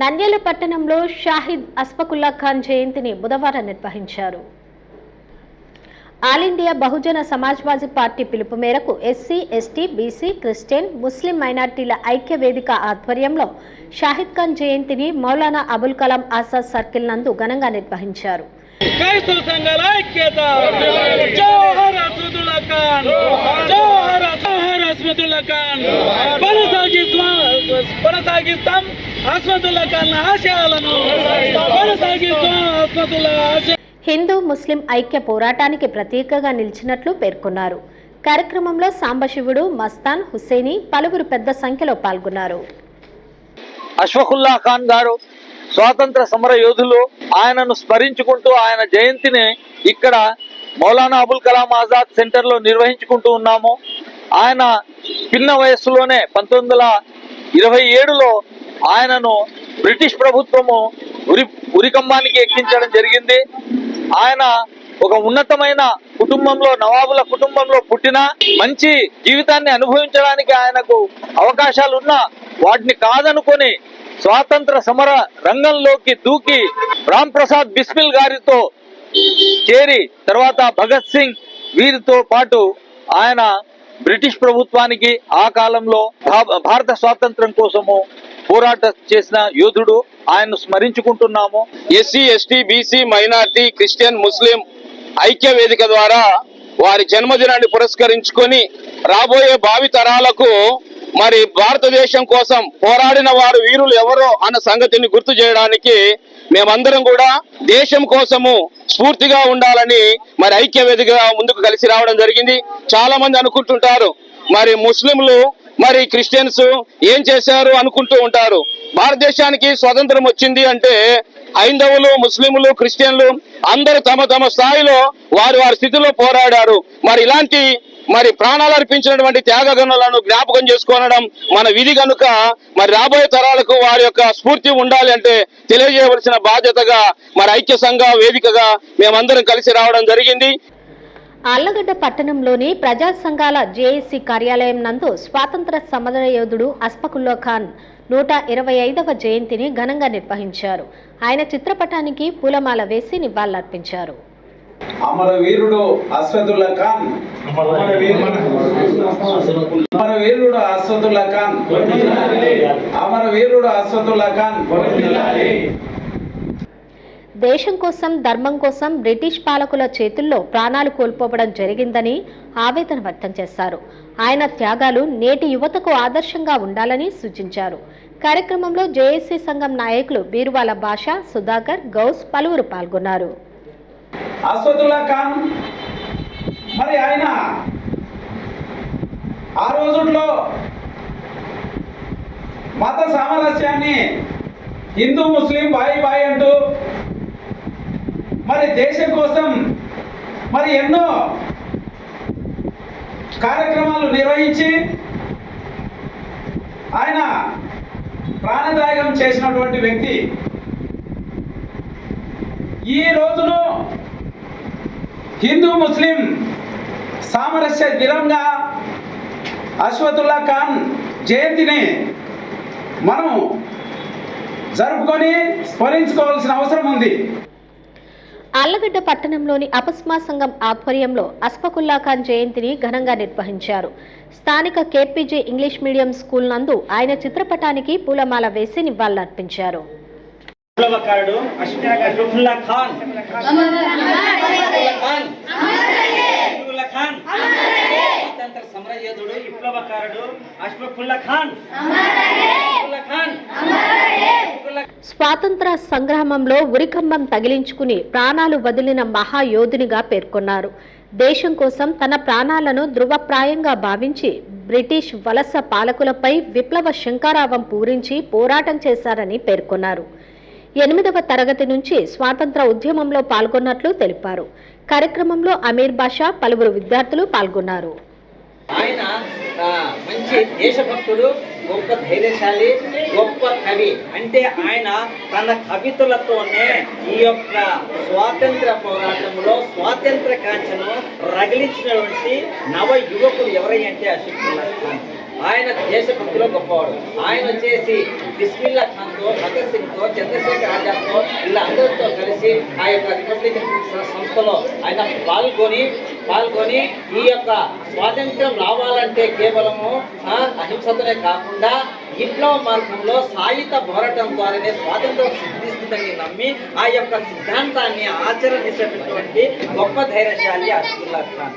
నంద్యాల పట్టణంలో షాహిద్ అస్ఫకుల్లా ఖాన్ జయంతిని బుధవారం నిర్వహించారు. All India Bahujan Samajwadi party పిలుపు మేరకు ఎస్సీ ఎస్టీ బీసీ క్రిస్టియన్ ముస్లిం మైనార్టీల ఐక్య వేదిక ఆధ్వర్యంలో షాహిద్ ఖాన్ జయంతిని మౌలానా అబుల్ కలాం ఆజాద్ సర్కిల్ నందు ఘనంగా నిర్వహించారు. క్రైస్తవ సంఘాల ఐక్యత. జోహర్ అసదుల్లా ఖాన్. జోహర్ జోహర్ అస్మదుల్లా ఖాన్. కొనసాగిస్తాం కొనసాగిస్తాం అస్మదుల్లా ఖాన్ ఆశయాలను. కొనసాగిస్తాం అస్మదుల్లా ఆశ హిందూ ముస్లిం ఐక్య పోరాటానికి ప్రతీకగా నిలిచినట్లు పేర్కొన్నారు. కార్యక్రమంలో సాంబశివుడు మస్తాన్ హుస్సేని పలువురు పెద్ద సంఖ్యలో పాల్గొన్నారు. అష్ఫకుల్లా ఖాన్ గారు స్వాతంత్ర సమర యోధులు ఆయనను స్మరించుకుంటూ ఆయన జయంతిని ఇక్కడ మౌలానా అబుల్ కలాం ఆజాద్ సెంటర్లో నిర్వహించుకుంటూ ఉన్నాము. ఆయన చిన్న వయస్సులోనే పంతొమ్మిది వందల ఇరవై ఏడులో ఆయనను బ్రిటిష్ ప్రభుత్వము ఉరి ఉరికంబానికి ఎక్కించడం జరిగింది. ఆయన ఒక ఉన్నతమైన కుటుంబంలో నవాబుల కుటుంబంలో పుట్టిన మంచి జీవితాన్ని అనుభవించడానికి ఆయనకు అవకాశాలు ఉన్నా వాటిని కాదనుకొని స్వాతంత్ర సమర రంగంలోకి దూకి రామ్ ప్రసాద్ బిస్మిల్ గారితో చేరి తర్వాత భగత్ సింగ్ వీరితో పాటు ఆయన బ్రిటిష్ ప్రభుత్వానికి ఆ కాలంలో భా- భారత స్వాతంత్రం కోసము పోరాట చేసిన యోధుడు. ఆయన్ను స్మరించుకుంటున్నాము. SC ST BC minority Christian ముస్లిం ఐక్య వేదిక ద్వారా వారి జన్మదినాన్ని పురస్కరించుకొని రాబోయే భావి తరాలకు మరి భారతదేశం కోసం పోరాడిన వారు వీరులు ఎవరో అన్న సంగతిని గుర్తు చేయడానికి మేమందరం కూడా దేశం కోసము స్ఫూర్తిగా ఉండాలని మరి ఐక్య వేదికగా ముందుకు కలిసి రావడం జరిగింది. చాలా మంది అనుకుంటుంటారు మరి ముస్లింలు మరి క్రిస్టియన్స్ ఏం చేశారు అనుకుంటూ ఉంటారు. భారతదేశానికి స్వతంత్రం వచ్చింది అంటే హైందవులు ముస్లింలు క్రిస్టియన్లు అందరూ తమ తమ స్థాయిలో వారి వారి స్థితిలో పోరాడారు. మరి ఇలాంటి మరి ప్రాణాలు అర్పించినటువంటి త్యాగగణులను జ్ఞాపకం చేసుకోనడం మన విధి కనుక మరి రాబోయే తరాలకు వారి యొక్క స్ఫూర్తి ఉండాలి అంటే తెలియజేయవలసిన బాధ్యతగా మరి ఐక్య సంఘ వేదికగా మేమందరం కలిసి రావడం జరిగింది. ఆళ్ళగడ్డ పట్టణంలోని ప్రజా సంఘాల జేఏసీ కార్యాలయం నందు స్వాతంత్ర సమర యోధుడు అస్ఫకుల్లా ఖాన్ నూట ఇరవై ఐదవ జయంతిని ఘనంగా నిర్వహించారు. ఆయన చిత్రపటానికి పూలమాల వేసి నివాళులర్పించారు. అమరవీరుడు అస్వదుల్లా ఖాన్ అమరవీరుడు అస్వదుల్లా ఖాన్. అమరవీరుడు అస్వదుల్లా ఖాన్. దేశం కోసం ధర్మం కోసం బ్రిటిష్ పాలకుల చేతుల్లో ప్రాణాలు కోల్పోవడం జరిగిందని ఆవేదన వ్యక్తం చేశారు. ఆయన త్యాగాలు నేటి యువతకు ఆదర్శంగా ఉండాలని సూచించారు. కార్యక్రమంలో జేఏసీ సంఘం నాయకులు బీరువాల భాష సుధాకర్ గౌస్ పలువురు పాల్గొన్నారు. ఖాన్. మరి ఆయన ఆ రోజుల్లో మత సామరస్యాన్ని హిందూ ముస్లిం బాయి బాయి అంటూ మరి దేశం కోసం మరి ఎన్నో కార్యక్రమాలు నిర్వహించి ఆయన ప్రాణత్యాగం చేసినటువంటి వ్యక్తి. ఈ రోజును హిందూ ముస్లిం సామరస్య దినంగా అశ్వతుల్లా ఖాన్ జయంతిని మనం జరుపుకొని స్మరించుకోవాల్సిన అవసరం ఉంది. ఆళ్ళగడ్డ పట్టణంలోని అపస్మా సంఘం ఆధ్వర్యంలో అస్ఫకుల్లా ఖాన్ జయంతిని ఘనంగా నిర్వహించారు. స్థానిక కేపీజీ ఇంగ్లీష్ మీడియం స్కూల్ నందు ఆయన చిత్రపటానికి పూలమాల వేసి నివాళులర్పించారు. ఖాన్ అష్ఫుల్లా ఖాన్ అష్ఫుల్లా ఖాన్ స్వాతంత్ర సమరయోధుడు విప్లవకారుడు అష్ఫుల్లా ఖాన్. స్వాతంత్ర సంగ్రామంలో ఉరికంబం తగిలించుకుని ప్రాణాలు వదిలిన మహాయోధునిగా పేర్కొన్నారు. దేశం కోసం తన ప్రాణాలను ధృవప్రాయంగా భావించి బ్రిటిష్ వలస పాలకులపై విప్లవ శంకారావం పూరించి పోరాటం చేశారని పేర్కొన్నారు. ఎనిమిదవ తరగతి నుంచి స్వాతంత్ర ఉద్యమంలో పాల్గొన్నట్లు తెలిపారు. కార్యక్రమంలో అమీర్ బాషా పలువురు విద్యార్థులు పాల్గొన్నారు. ఆయన మంచి దేశభక్తుడు గొప్ప ధైర్యశాలి గొప్ప కవి. అంటే ఆయన తన కవితలతోనే ఈ యొక్క స్వాతంత్ర పోరాటంలో స్వాతంత్ర కాంక్షను రగిలించినటువంటి నవ యువకులు ఎవరై అంటే అశోక్ ఖాన్ ఆయన దేశభక్తిలో గొప్పవాడు. ఆయన వచ్చేసి బిస్మిల్లా ఖాన్తో భగత్ సింగ్తో చంద్రశేఖర్ ఆజాద్తో వీళ్ళందరితో కలిసి ఆ యొక్క రిపబ్లికన్ సంస్థలో ఆయన పాల్గొని పాల్గొని ఈ యొక్క స్వాతంత్రం రావాలంటే కేవలము అహింసతోనే కాకుండా విప్లవ మార్గంలో సాయుధ పోరాటం ద్వారానే స్వాతంత్రం సిద్ధిస్తుందని నమ్మి ఆ యొక్క సిద్ధాంతాన్ని ఆచరించేటటువంటి గొప్ప ధైర్యశాలి అబ్దుల్లా ఖాన్.